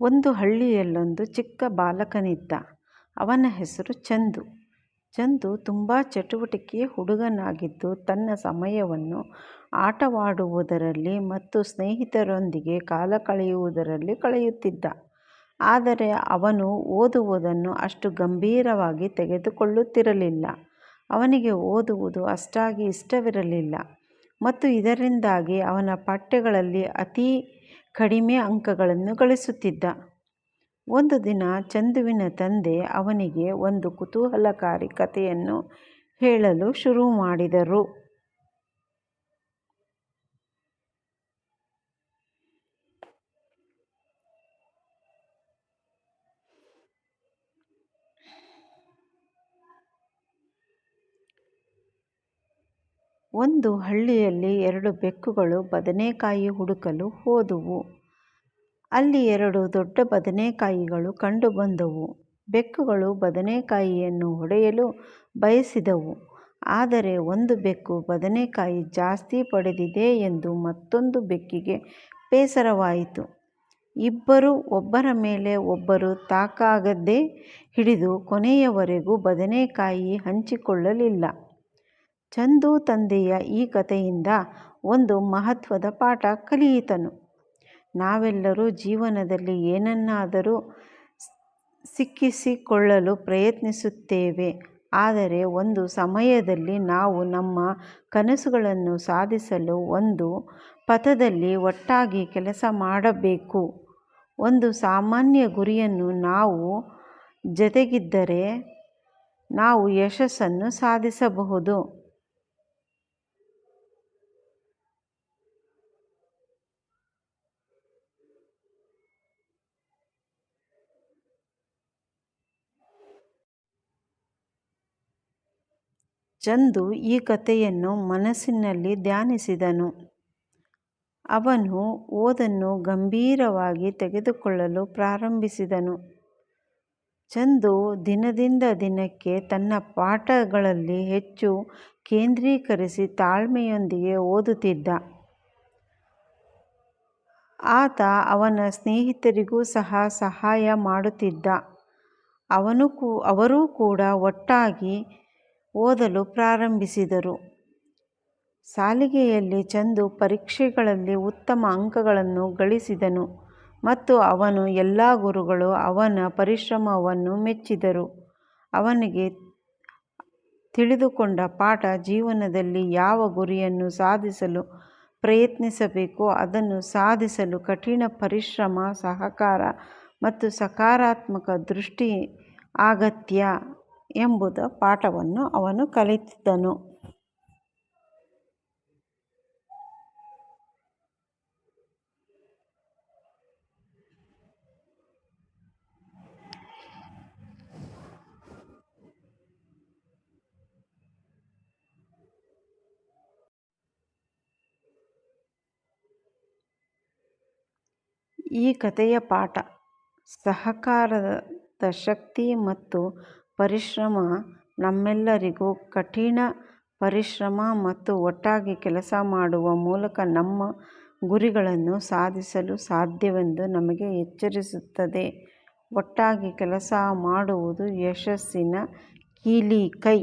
ಒಂದು ಹಳ್ಳಿಯಲ್ಲೊಂದು ಚಿಕ್ಕ ಬಾಲಕನಿದ್ದ. ಅವನ ಹೆಸರು ಚಂದು. ಚಂದು ತುಂಬ ಚಟುವಟಿಕೆಯ ಹುಡುಗನಾಗಿದ್ದು, ತನ್ನ ಸಮಯವನ್ನು ಆಟವಾಡುವುದರಲ್ಲಿ ಮತ್ತು ಸ್ನೇಹಿತರೊಂದಿಗೆ ಕಾಲ ಕಳೆಯುವುದರಲ್ಲಿ ಕಳೆಯುತ್ತಿದ್ದ. ಆದರೆ ಅವನು ಓದುವುದನ್ನು ಅಷ್ಟು ಗಂಭೀರವಾಗಿ ತೆಗೆದುಕೊಳ್ಳುತ್ತಿರಲಿಲ್ಲ. ಅವನಿಗೆ ಓದುವುದು ಅಷ್ಟಾಗಿ ಇಷ್ಟವಿರಲಿಲ್ಲ ಮತ್ತು ಇದರಿಂದಾಗಿ ಅವನ ಪಠ್ಯಗಳಲ್ಲಿ ಅತೀ ಕಡಿಮೆ ಅಂಕಗಳನ್ನು ಗಳಿಸುತ್ತಿದ್ದ. ಒಂದು ದಿನ ಚಂದುವಿನ ತಂದೆ ಅವನಿಗೆ ಒಂದು ಕುತೂಹಲಕಾರಿ ಕಥೆಯನ್ನು ಹೇಳಲು ಶುರುಮಾಡಿದರು. ಒಂದು ಹಳ್ಳಿಯಲ್ಲಿ ಎರಡು ಬೆಕ್ಕುಗಳು ಬದನೆಕಾಯಿ ಹುಡುಕಲು ಹೋದವು. ಅಲ್ಲಿ ಎರಡು ದೊಡ್ಡ ಬದನೆಕಾಯಿಗಳು ಕಂಡುಬಂದವು. ಬೆಕ್ಕುಗಳು ಬದನೆಕಾಯಿಯನ್ನು ಹೊಡೆಯಲು ಬಯಸಿದವು. ಆದರೆ ಒಂದು ಬೆಕ್ಕು ಬದನೆಕಾಯಿ ಜಾಸ್ತಿ ಪಡೆದಿದೆ ಎಂದು ಮತ್ತೊಂದು ಬೆಕ್ಕಿಗೆ ಬೇಸರವಾಯಿತು. ಇಬ್ಬರು ಒಬ್ಬರ ಮೇಲೆ ಒಬ್ಬರು ತಾಕಾಗದೆ ಹಿಡಿದು ಕೊನೆಯವರೆಗೂ ಬದನೆಕಾಯಿ ಹಂಚಿಕೊಳ್ಳಲಿಲ್ಲ. ಚಂದು ತಂದೆಯ ಈ ಕಥೆಯಿಂದ ಒಂದು ಮಹತ್ವದ ಪಾಠ ಕಲಿಯಿತನು. ನಾವೆಲ್ಲರೂ ಜೀವನದಲ್ಲಿ ಏನನ್ನಾದರೂ ಸಿಕ್ಕಿಸಿಕೊಳ್ಳಲು ಪ್ರಯತ್ನಿಸುತ್ತೇವೆ ಆದರೆ ಒಂದು ಸಮಯದಲ್ಲಿ ನಾವು ನಮ್ಮ ಕನಸುಗಳನ್ನು ಸಾಧಿಸಲು ಒಂದು ಪಥದಲ್ಲಿ ಒಟ್ಟಾಗಿ ಕೆಲಸ ಮಾಡಬೇಕು. ಒಂದು ಸಾಮಾನ್ಯ ಗುರಿಯನ್ನು ನಾವು ಜತೆಗಿದ್ದರೆ ನಾವು ಯಶಸ್ಸನ್ನು ಸಾಧಿಸಬಹುದು. ಚಂದು ಈ ಕಥೆಯನ್ನು ಮನಸ್ಸಿನಲ್ಲಿ ಧ್ಯಾನಿಸಿದನು. ಅವನು ಓದನ್ನು ಗಂಭೀರವಾಗಿ ತೆಗೆದುಕೊಳ್ಳಲು ಪ್ರಾರಂಭಿಸಿದನು. ಚಂದು ದಿನದಿಂದ ದಿನಕ್ಕೆ ತನ್ನ ಪಾಠಗಳಲ್ಲಿ ಹೆಚ್ಚು ಕೇಂದ್ರೀಕರಿಸಿ ತಾಳ್ಮೆಯೊಂದಿಗೆ ಓದುತ್ತಿದ್ದ. ಆತ ಅವನ ಸ್ನೇಹಿತರಿಗೂ ಸಹ ಸಹಾಯ ಮಾಡುತ್ತಿದ್ದ. ಅವನು ಕೂ, ಅವರೂ ಕೂಡ ಒಟ್ಟಾಗಿ ಓದಲು ಪ್ರಾರಂಭಿಸಿದರು. ಸಾಲಿಗೆಯಲ್ಲಿ ಚಂದು ಪರೀಕ್ಷೆಗಳಲ್ಲಿ ಉತ್ತಮ ಅಂಕಗಳನ್ನು ಗಳಿಸಿದನು ಮತ್ತು ಅವನ ಎಲ್ಲ ಗುರುಗಳು ಅವನ ಪರಿಶ್ರಮವನ್ನು ಮೆಚ್ಚಿದರು. ಅವನಿಗೆ ತಿಳಿದುಕೊಂಡ ಪಾಠ ಜೀವನದಲ್ಲಿ ಯಾವ ಗುರಿಯನ್ನು ಸಾಧಿಸಲು ಪ್ರಯತ್ನಿಸಬೇಕೋ ಅದನ್ನು ಸಾಧಿಸಲು ಕಠಿಣ ಪರಿಶ್ರಮ, ಸಹಕಾರ ಮತ್ತು ಸಕಾರಾತ್ಮಕ ದೃಷ್ಟಿ ಅಗತ್ಯ ಎಂಬ ಪಾಠವನ್ನು ಅವನು ಕಲಿತಿದ್ದನು. ಈ ಕಥೆಯ ಪಾಠ ಸಹಕಾರದ ಶಕ್ತಿ ಮತ್ತು ಪರಿಶ್ರಮ ನಮ್ಮೆಲ್ಲರಿಗೂ ಕಠಿಣ ಪರಿಶ್ರಮ ಮತ್ತು ಒಟ್ಟಾಗಿ ಕೆಲಸ ಮಾಡುವ ಮೂಲಕ ನಮ್ಮ ಗುರಿಗಳನ್ನು ಸಾಧಿಸಲು ಸಾಧ್ಯವೆಂದು ನಮಗೆ ಎಚ್ಚರಿಸುತ್ತದೆ. ಒಟ್ಟಾಗಿ ಕೆಲಸ ಮಾಡುವುದು ಯಶಸ್ಸಿನ ಕೀಲಿಕೈ.